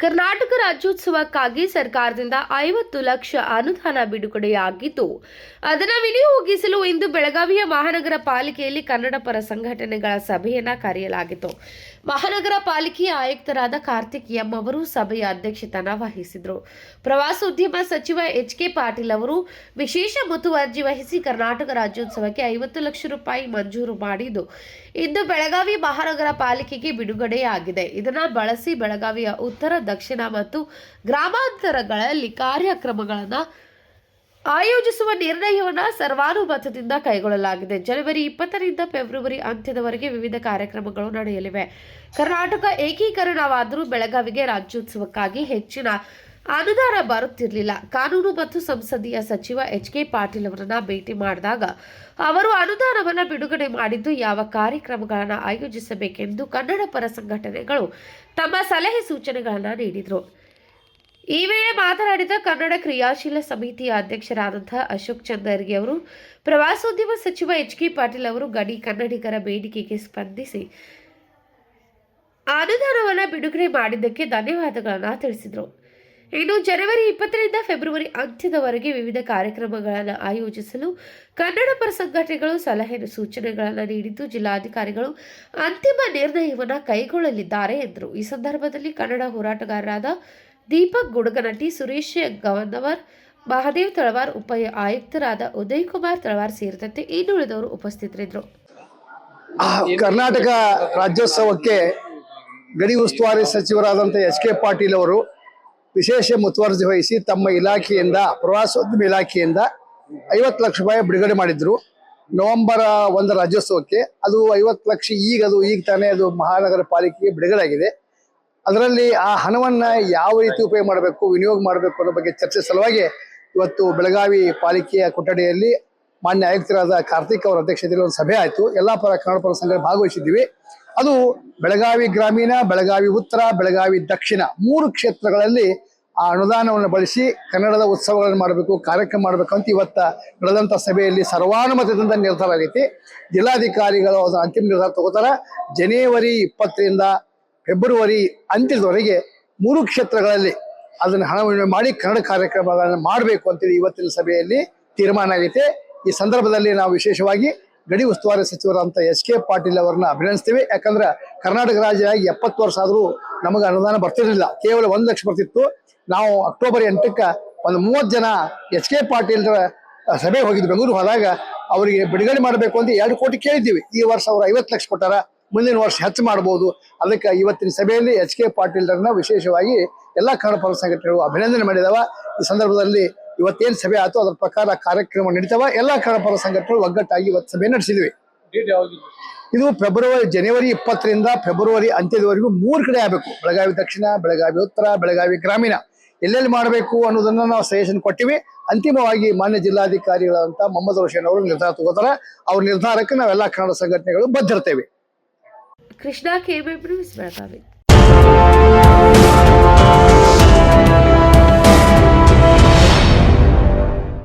ಕರ್ನಾಟಕ ರಾಜ್ಯೋತ್ಸವಕ್ಕಾಗಿ ಸರ್ಕಾರದಿಂದ ಐವತ್ತು ಲಕ್ಷ ಅನುದಾನ ಬಿಡುಗಡೆಯಾಗಿದ್ದು ಅದನ್ನು ವಿನಿಯೋಗಿಸಲು ಇಂದು ಬೆಳಗಾವಿಯ ಮಹಾನಗರ ಪಾಲಿಕೆಯಲ್ಲಿ ಕನ್ನಡ ಪರ ಸಂಘಟನೆಗಳ ಸಭೆಯನ್ನ ಕರೆಯಲಾಗಿತ್ತು. ಮಹಾನಗರ ಪಾಲಿಕೆಯ ಆಯುಕ್ತರಾದ ಕಾರ್ತಿಕ್ ಎಂ ಅವರು ಸಭೆಯ ಅಧ್ಯಕ್ಷತನ ವಹಿಸಿದರು. ಪ್ರವಾಸೋದ್ಯಮ ಸಚಿವ ಎಚ್ ಕೆ ಪಾಟೀಲ್ ಅವರು ವಿಶೇಷ ಮುತುವರ್ಜಿ ವಹಿಸಿ ಕರ್ನಾಟಕ ರಾಜ್ಯೋತ್ಸವಕ್ಕೆ ಐವತ್ತು ಲಕ್ಷ ರೂಪಾಯಿ ಮಂಜೂರು ಮಾಡಿದ್ದು, ಇಂದು ಬೆಳಗಾವಿ ಮಹಾನಗರ ಪಾಲಿಕೆಗೆ ಬಿಡುಗಡೆಯಾಗಿದೆ. ಇದನ್ನು ಬಳಸಿ ಬೆಳಗಾವಿಯ ಉತ್ತರ, ದಕ್ಷಿಣ ಮತ್ತು ಗ್ರಾಮಾಂತರಗಳಲ್ಲಿ ಕಾರ್ಯಕ್ರಮಗಳನ್ನು ಆಯೋಜಿಸುವ ನಿರ್ಣಯವನ್ನು ಸರ್ವಾನುಮತದಿಂದ ಕೈಗೊಳ್ಳಲಾಗಿದೆ. ಜನವರಿ ಇಪ್ಪತ್ತರಿಂದ ಫೆಬ್ರವರಿ ಅಂತ್ಯದವರೆಗೆ ವಿವಿಧ ಕಾರ್ಯಕ್ರಮಗಳು ನಡೆಯಲಿವೆ. ಕರ್ನಾಟಕ ಏಕೀಕರಣವಾದರೂ ಬೆಳಗಾವಿಗೆ ರಾಜ್ಯೋತ್ಸವಕ್ಕಾಗಿ ಹೆಚ್ಚಿನ ಅನುದಾನ ಬರುತ್ತಿರಲಿಲ್ಲ. ಕಾನೂನು ಮತ್ತು ಸಂಸದೀಯ ಸಚಿವ ಎಚ್ ಕೆ ಪಾಟೀಲ್ ಅವರನ್ನ ಭೇಟಿ ಮಾಡಿದಾಗ ಅವರು ಅನುದಾನವನ್ನು ಬಿಡುಗಡೆ ಮಾಡಿದ್ದು ಯಾವ ಕಾರ್ಯಕ್ರಮಗಳನ್ನು ಆಯೋಜಿಸಬೇಕೆಂದು ಕನ್ನಡ ಪರ ಸಂಘಟನೆಗಳು ತಮ್ಮ ಸಲಹೆ ಸೂಚನೆಗಳನ್ನು ನೀಡಿದರು. ಈ ವೇಳೆ ಮಾತನಾಡಿದ ಕನ್ನಡ ಕ್ರಿಯಾಶೀಲ ಸಮಿತಿಯ ಅಧ್ಯಕ್ಷರಾದಂತಹ ಅಶೋಕ್ ಚಂದರ್ಗಿ ಅವರು, ಪ್ರವಾಸೋದ್ಯಮ ಸಚಿವ ಎಚ್ ಕೆ ಪಾಟೀಲ್ ಅವರು ಗಡಿ ಕನ್ನಡಿಗರ ಬೇಡಿಕೆಗೆ ಸ್ಪಂದಿಸಿ ಅನುದಾನವನ್ನು ಬಿಡುಗಡೆ ಮಾಡಿದ್ದಕ್ಕೆ ಧನ್ಯವಾದಗಳನ್ನು ತಿಳಿಸಿದರು. ಇನ್ನು ಜನವರಿ ಇಪ್ಪತ್ತರಿಂದ ಫೆಬ್ರವರಿ ಅಂತ್ಯದವರೆಗೆ ವಿವಿಧ ಕಾರ್ಯಕ್ರಮಗಳನ್ನು ಆಯೋಜಿಸಲು ಕನ್ನಡ ಪರ ಸಂಘಟನೆಗಳು ಸಲಹೆ ಸೂಚನೆಗಳನ್ನು ನೀಡಿದ್ದು, ಜಿಲ್ಲಾಧಿಕಾರಿಗಳು ಅಂತಿಮ ನಿರ್ಣಯವನ್ನು ಕೈಗೊಳ್ಳಲಿದ್ದಾರೆ ಎಂದರು. ಈ ಸಂದರ್ಭದಲ್ಲಿ ಕನ್ನಡ ಹೋರಾಟಗಾರರಾದ ದೀಪಕ್ ಗುಡಗನಟ್ಟಿ ಸುರೇಶ್ ಗವರ್ನವರ್ ಮಹಾದೇವ್ ತಳವಾರ್ ಉಪ ಆಯುಕ್ತರಾದ ಉದಯ್ ಕುಮಾರ್ ತಳವಾರ್ ಸೇರಿದಂತೆ ಇನ್ನುಳಿದವರು ಉಪಸ್ಥಿತರಿದ್ದರು. ಕರ್ನಾಟಕ ರಾಜ್ಯೋತ್ಸವಕ್ಕೆ ಗಡಿ ಉಸ್ತುವಾರಿ ಸಚಿವರಾದಂಥ ಎಚ್ ಕೆ ಪಾಟೀಲ್ ಅವರು ವಿಶೇಷ ಮುತುವರ್ಜಿ ವಹಿಸಿ ತಮ್ಮ ಇಲಾಖೆಯಿಂದ, ಪ್ರವಾಸೋದ್ಯಮ ಇಲಾಖೆಯಿಂದ ಐವತ್ತು ಲಕ್ಷ ರೂಪಾಯಿ ಬಿಡುಗಡೆ ಮಾಡಿದ್ರು. ನವೆಂಬರ್ ಒಂದು ರಾಜ್ಯೋತ್ಸವಕ್ಕೆ. ಅದು ಐವತ್ತು ಲಕ್ಷ ಈಗ, ಅದು ಈಗ ತಾನೇ ಅದು ಮಹಾನಗರ ಪಾಲಿಕೆಗೆ ಬಿಡುಗಡೆ ಆಗಿದೆ ಅದರಲ್ಲಿ ಆ ಹಣವನ್ನ ಯಾವ ರೀತಿ ಉಪಯೋಗ ಮಾಡಬೇಕು, ವಿನಿಯೋಗ ಮಾಡಬೇಕು ಅನ್ನೋ ಬಗ್ಗೆ ಚರ್ಚೆ ಸಲುವಾಗಿ ಇವತ್ತು ಬೆಳಗಾವಿ ಪಾಲಿಕೆಯ ಕೊಠಡಿಯಲ್ಲಿ ಮಾನ್ಯ ಆಯುಕ್ತರಾದ ಕಾರ್ತಿಕ್ ಅವರ ಅಧ್ಯಕ್ಷತೆಯಲ್ಲಿ ಒಂದು ಸಭೆ ಆಯಿತು. ಎಲ್ಲಾ ಪರ ಕನ್ನಡ ಪರ ಸಂಘ ಭಾಗವಹಿಸಿದ್ದೀವಿ. ಅದು ಬೆಳಗಾವಿ ಗ್ರಾಮೀಣ, ಬೆಳಗಾವಿ ಉತ್ತರ, ಬೆಳಗಾವಿ ದಕ್ಷಿಣ ಮೂರು ಕ್ಷೇತ್ರಗಳಲ್ಲಿ ಆ ಅನುದಾನವನ್ನು ಬಳಸಿ ಕನ್ನಡದ ಉತ್ಸವಗಳನ್ನು ಮಾಡಬೇಕು, ಕಾರ್ಯಕ್ರಮ ಮಾಡಬೇಕು ಅಂತ ಇವತ್ತ ನಡೆದಂಥ ಸಭೆಯಲ್ಲಿ ಸರ್ವಾನುಮತದಿಂದ ನಿರ್ಧಾರ ಆಗೈತಿ. ಜಿಲ್ಲಾಧಿಕಾರಿಗಳು ಅದರ ಅಂತಿಮ ನಿರ್ಧಾರ ತಗೋತಾರ. ಜನವರಿ ಇಪ್ಪತ್ತರಿಂದ ಫೆಬ್ರವರಿ ಅಂತ್ಯದವರೆಗೆ ಮೂರು ಕ್ಷೇತ್ರಗಳಲ್ಲಿ ಅದನ್ನು ಹಣ ವಿನಿಮಯ ಮಾಡಿ ಕನ್ನಡ ಕಾರ್ಯಕ್ರಮಗಳನ್ನು ಮಾಡಬೇಕು ಅಂತೇಳಿ ಇವತ್ತಿನ ಸಭೆಯಲ್ಲಿ ತೀರ್ಮಾನ ಆಗೈತೆ. ಈ ಸಂದರ್ಭದಲ್ಲಿ ನಾವು ವಿಶೇಷವಾಗಿ ಗಡಿ ಉಸ್ತುವಾರಿ ಸಚಿವರಂತ ಎಸ್ ಕೆ ಪಾಟೀಲ್ ಅವರನ್ನ ಅಭಿನಂದಿಸ್ತೀವಿ. ಯಾಕಂದ್ರೆ ಕರ್ನಾಟಕ ರಾಜ್ಯ ಆಗಿ ಎಪ್ಪತ್ತು ವರ್ಷ ಆದರೂ ನಮಗೆ ಅನುದಾನ ಬರ್ತಿರಲಿಲ್ಲ. ಕೇವಲ ಒಂದು ಲಕ್ಷ ಬರ್ತಿತ್ತು. ನಾವು ಅಕ್ಟೋಬರ್ ಎಂಟಕ್ಕೆ ಒಂದು ಮೂವತ್ತು ಜನ ಎಚ್ ಕೆ ಪಾಟೀಲ್ ಸಭೆ ಹೋಗಿದ್ದು ಬೆಂಗಳೂರು ಹೋದಾಗ ಅವರಿಗೆ ಬಿಡುಗಡೆ ಮಾಡಬೇಕು ಅಂತ ಎರಡು ಕೋಟಿ ಕೇಳಿದ್ದೀವಿ. ಈ ವರ್ಷ ಅವರು ಐವತ್ತು ಲಕ್ಷ ಕೊಟ್ಟಾರ. ಮುಂದಿನ ವರ್ಷ ಹೆಚ್ಚು ಮಾಡಬಹುದು ಅದಕ್ಕೆ ಇವತ್ತಿನ ಸಭೆಯಲ್ಲಿ ಎಚ್ ಕೆ ಪಾಟೀಲ್ರನ್ನ ವಿಶೇಷವಾಗಿ ಎಲ್ಲ ಕನ್ನಡ ಪರ ಸಂಘಟನೆಗಳು ಅಭಿನಂದನೆ ಮಾಡಿದವ. ಈ ಸಂದರ್ಭದಲ್ಲಿ ಇವತ್ತೇನು ಸಭೆ ಆಯ್ತು ಅದರ ಪ್ರಕಾರ ಕಾರ್ಯಕ್ರಮ ನಡೀತಾವ. ಎಲ್ಲ ಕನ್ನಡ ಪರ ಸಂಘಟನೆಗಳು ಒಗ್ಗಟ್ಟಾಗಿ ಇವತ್ತು ಸಭೆ ನಡೆಸಿದ್ವಿ. ಇದು ಫೆಬ್ರವರಿ ಜನವರಿ ಇಪ್ಪತ್ತರಿಂದ ಫೆಬ್ರವರಿ ಅಂತ್ಯದವರೆಗೂ ಮೂರು ಕಡೆ ಆಗಬೇಕು. ಬೆಳಗಾವಿ ದಕ್ಷಿಣ ಬೆಳಗಾವಿ ಉತ್ತರ ಬೆಳಗಾವಿ ಗ್ರಾಮೀಣ. ಎಲ್ಲೆಲ್ಲಿ ಮಾಡಬೇಕು ಅನ್ನೋದನ್ನ ನಾವು ಸಜೆಷನ್ ಕೊಟ್ಟಿವಿ. ಅಂತಿಮವಾಗಿ ಮಾನ್ಯ ಜಿಲ್ಲಾಧಿಕಾರಿಗಳಂತ ಮೊಹಮ್ಮದ್ ರೋಷನ್ ಅವರು ನಿರ್ಧಾರ ತಗೋತಾರೆ. ಅವ್ರ ನಿರ್ಧಾರಕ್ಕೆ ನಾವೆಲ್ಲ ಕನ್ನಡ ಸಂಘಟನೆಗಳು ಬದ್ಧರ್ತೇವೆ कृष्णा के बेबरू विस्मरता विद